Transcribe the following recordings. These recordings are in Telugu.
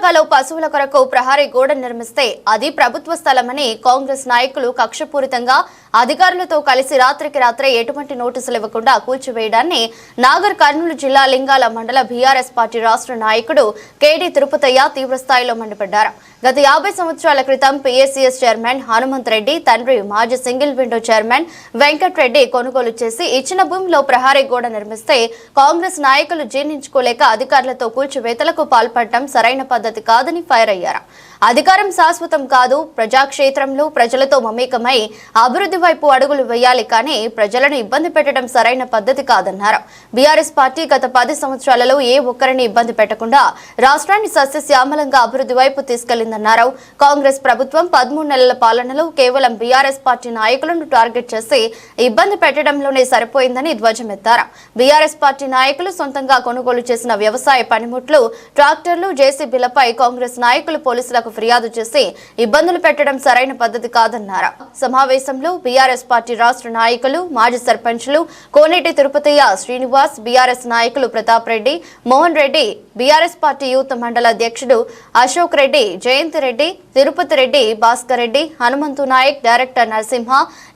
సొంత పశువుల కొరకు ప్రహారీ గోడ నిర్మిస్తే అది ప్రభుత్వ స్థలమని కాంగ్రెస్ నాయకులు కక్షపూరితంగా అధికారులతో కలిసి రాత్రికి రాత్రే ఎటువంటి నోటీసులు ఇవ్వకుండా కూల్చివేయడాన్ని నాగర్ కర్నూలు జిల్లా లింగాల మండల బీఆర్ఎస్ పార్టీ రాష్ట్ర నాయకుడు కేడీ తిరుపతయ్య తీవ్రస్థాయిలో మండిపడ్డారు. గత యాభై సంవత్సరాల క్రితం పీఎస్సీఎస్ చైర్మన్ హనుమంత్ రెడ్డి తండ్రి మాజీ single window chairman Venkat Reddy కొనుగోలు చేసి ఇచ్చిన భూమిలో ప్రహారీ గోడ నిర్మిస్తే కాంగ్రెస్ నాయకులు జీర్ణించుకోలేక అధికారులతో కూల్చివేతలకు పాల్పడటం సరైన పద్ధతి కాదని ఫైర్ అయ్యారు? అధికారం శాశ్వతం కాదు ప్రజాక్షేత్రంలో ప్రజలతో మమేకమై అభివృద్ధి వైపు అడుగులు వేయాలి కానీ ప్రజలను ఇబ్బంది పెట్టడం సరైన పద్ధతి కాదన్నారు. బీఆర్ఎస్ పార్టీ గత పది సంవత్సరాలలో ఏ ఒక్కరిని ఇబ్బంది పెట్టకుండా రాష్ట్రాన్ని సస్యశ్యామలంగా అభివృద్ధి వైపు తీసుకెళ్ళిందన్నారు. కాంగ్రెస్ ప్రభుత్వం పదమూడు నెలల పాలనలో కేవలం బీఆర్ఎస్ పార్టీ నాయకులను టార్గెట్ చేసి ఇబ్బంది పెట్టడంలోనే సరిపోయిందని ధ్వజమెత్తారు. బీఆర్ఎస్ పార్టీ నాయకులు సొంతంగా కొనుగోలు చేసిన వ్యవసాయ పనిముట్లు ట్రాక్టర్లు జేసీబీలపై కాంగ్రెస్ నాయకులు పోలీసులకు ఫిర్యాదు చేసి ఇబ్బందులు పెట్టడం సరైన పద్ధతి కాదన్నారు. సమావేశంలో బీఆర్ఎస్ పార్టీ రాష్ట్ర నాయకులు మాజీ సర్పంచ్లు కోనేటి తిరుపతయ్య శ్రీనివాస్ బీఆర్ఎస్ నాయకులు Pratap Reddy Mohan Reddy BRS party youth మండల అధ్యక్షుడు అశోక్ రెడ్డి జయంత్ రెడ్డి తిరుపతి రెడ్డి భాస్కర్ రెడ్డి హనుమంతు నాయక్ డైరెక్టర్ నరసింహ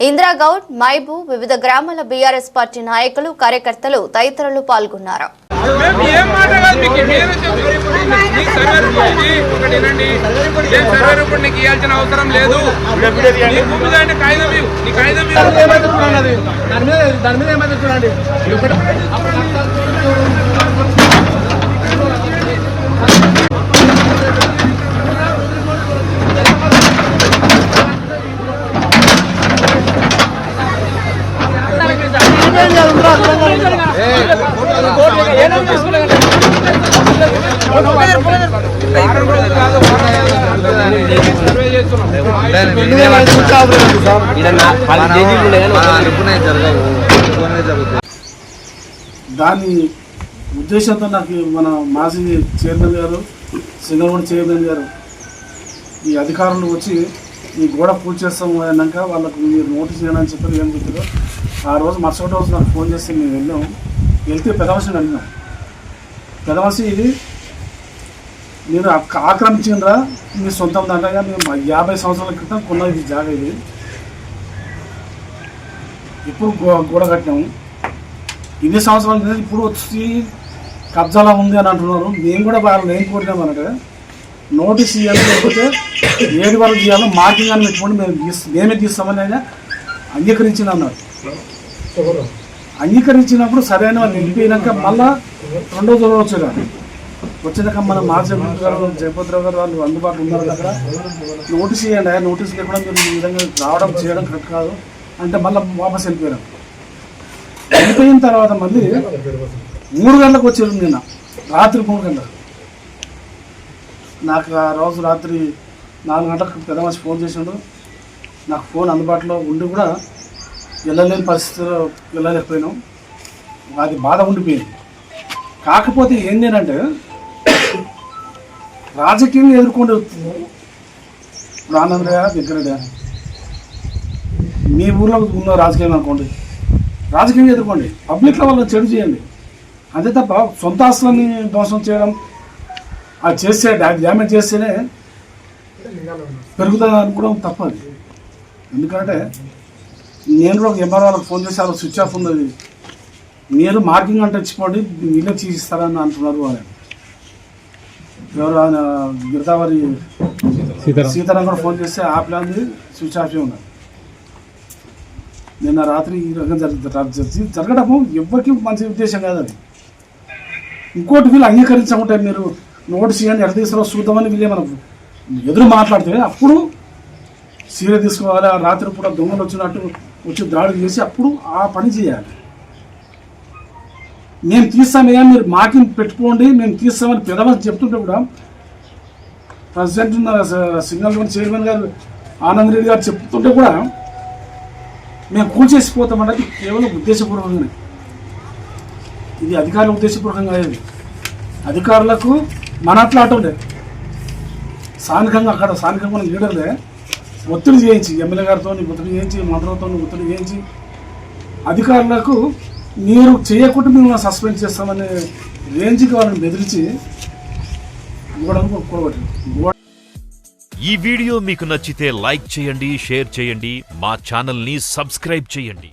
ఇందిరాగౌడ్ మైబు వివిధ గ్రామాల బీఆర్ఎస్ పార్టీ నాయకులు కార్యకర్తలు తదితరులు పాల్గొన్నారు. మేము ఏం మాట్లాడాలి మీకు నేను చెప్తున్నా మీకు సర్వే ఒకటి వినండి నేను సర్వే రూపాయి నీకు ఇవ్వాల్సిన అవసరం లేదు? నీ భూమి దాన్ని కాగితం ఇవ్వు. నీ కాగితం ఇవ్వు. దాని మీద దాని మీద ఏమైతే చూడండి? వారం దాని ఉద్దేశంతో నాకు మన మాజీ చైర్మన్ గారు సింగల్గూడ చైర్మన్ గారు ఈ అధికారులు వచ్చి ఈ గోడ పూజ చేస్తాం అన్నాక వాళ్ళకు మీరు నోటీస్ చేయడం అని చెప్పారు ఏం చెప్పారు. ఆ రోజు మరుసటి రోజు నాకు ఫోన్ చేస్తే మేము వెళ్ళాం వెళ్తే పెదవసిని అడిగినాం పెదవసి ఆక్- ఆక్రమించిండ్రా మీ సొంతం దాంట్లో మేము యాభై సంవత్సరాల క్రితం కొన్న ఇది జాగా ఇది. ఇప్పుడు గో- గోడ కట్టినాము ఇన్ని సంవత్సరాల క్రితం ఇప్పుడు వచ్చి కబ్జాలా ఉంది అని అంటున్నారు. మేము కూడా వాళ్ళు ఏం కోరినామనంటే నోటీస్ ఇవ్వాలి లేకపోతే ఏది వరకు చేయాలో మార్కింగ్ అని పెట్టుకోండి మేము గీస్- మేమే తీస్తామని ఆయన అంగీకరించింది అన్నారు. అంగీకరించినప్పుడు సరైన వాళ్ళు వెళ్ళిపోయినాక మళ్ళా రెండో రోజు వచ్చారు వచ్చినాక మన మాజీ మంత్రి గారు జయపతిరావు గారు వాళ్ళు అందుబాటులో ఉన్నారు అక్కడ. నోటీస్ ఇవ్వండి ఆ నోటీస్ లేకుండా మీరు ఈ విధంగా రావడం చేయడం కరెక్ట్ కాదు అంటే మళ్ళీ వాపస్ వెళ్ళిపోయారు. వెళ్ళిపోయిన తర్వాత మళ్ళీ మూడు గంటలకు వచ్చారు నిన్న రాత్రి మూడు గంటలకు. నాకు ఆ రోజు రాత్రి నాలుగు గంటలకు పెద్ద మనిషి ఫోన్ చేశాడు నాకు ఫోన్ అందుబాటులో ఉండి కూడా వెళ్ళలేని పరిస్థితిలో వెళ్ళలేకపోయినాం. అది బాధ ఉండిపోయింది. కాకపోతే ఏంటంటే రాజకీయంగా ఎదుర్కొని ఇప్పుడు ఆనందయ్య దగ్గరడే మీ ఊర్లో ఉన్న రాజకీయం అనుకోండి. రాజకీయంగా ఎదుర్కోండి. పబ్లిక్లో వాళ్ళని చెడు చేయండి. అంతే తప్ప సొంత ఆస్తులని ధ్వంసం చేయడం అది చేస్తే డ్యామేజ్ చేస్తేనే పెరుగుతుంది అనుకోవడం తప్పది. ఎందుకంటే నేను కూడా ఒక ఎంఆర్ వాళ్ళకి ఫోన్ చేసి అలా స్విచ్ ఆఫ్ ఉన్నది మీరు మార్కింగ్ అంటే ఇచ్చిపోండి మీరే తీసిస్తారని అంటున్నారు వాళ్ళు. ఎవరు ఆయన గిరిదావరి సీతారాం. కూడా ఫోన్ చేస్తే ఆ ప్లాన్ స్విచ్ ఆఫ్ ఉన్నది నిన్న రాత్రి ఈ రకంగా జరుగుతుంది జరగడము ఎవరికి మంచి ఉద్దేశం కాదు అది. ఇంకోటి వీళ్ళు అంగీకరించకుంటే మీరు నోటీస్ ఇవ్వండి ఎక్కడ తీసుకురా చూద్దామని వీళ్ళే మనకు ఎదురు మాట్లాడితే అప్పుడు సీరియస్ తీసుకోవాలి ఆ రాత్రి పూట దొంగలు వచ్చినట్టు వచ్చి దాడి చేసి అప్పుడు ఆ పని చేయాలి. మేము తీస్తామయ్యా మీరు మాకి పెట్టుకోండి మేము తీస్తామని పెదవని చెప్తుంటే కూడా ప్రెసిడెంట్ ఉన్న సిగ్నల్ చైర్మన్ గారు ఆనంద్ రెడ్డి గారు చెప్తుంటే కూడా మేము కూల్చేసిపోతామన్నది కేవలం ఉద్దేశపూర్వకంగానే. ఇది అధికారుల ఉద్దేశపూర్వకంగా లేదు అధికారులకు మన అట్లా అటుండే స్థానికంగా అక్కడ స్థానికంగా ఉన్న లీడర్లే ఒత్తిడి చేయించి ఎమ్మెల్యే గారితో ఒత్తిడి చేయించి మంత్రులతో ఒత్తిడి చేయించి అధికారులకు మీరు చేయకుండా మిమ్మల్ని సస్పెండ్ చేస్తామనే రేంజ్కి వాళ్ళని బెదిరించి ఈ వీడియో మీకు నచ్చితే లైక్ చేయండి షేర్ చేయండి మా ఛానల్ని సబ్స్క్రైబ్ చేయండి.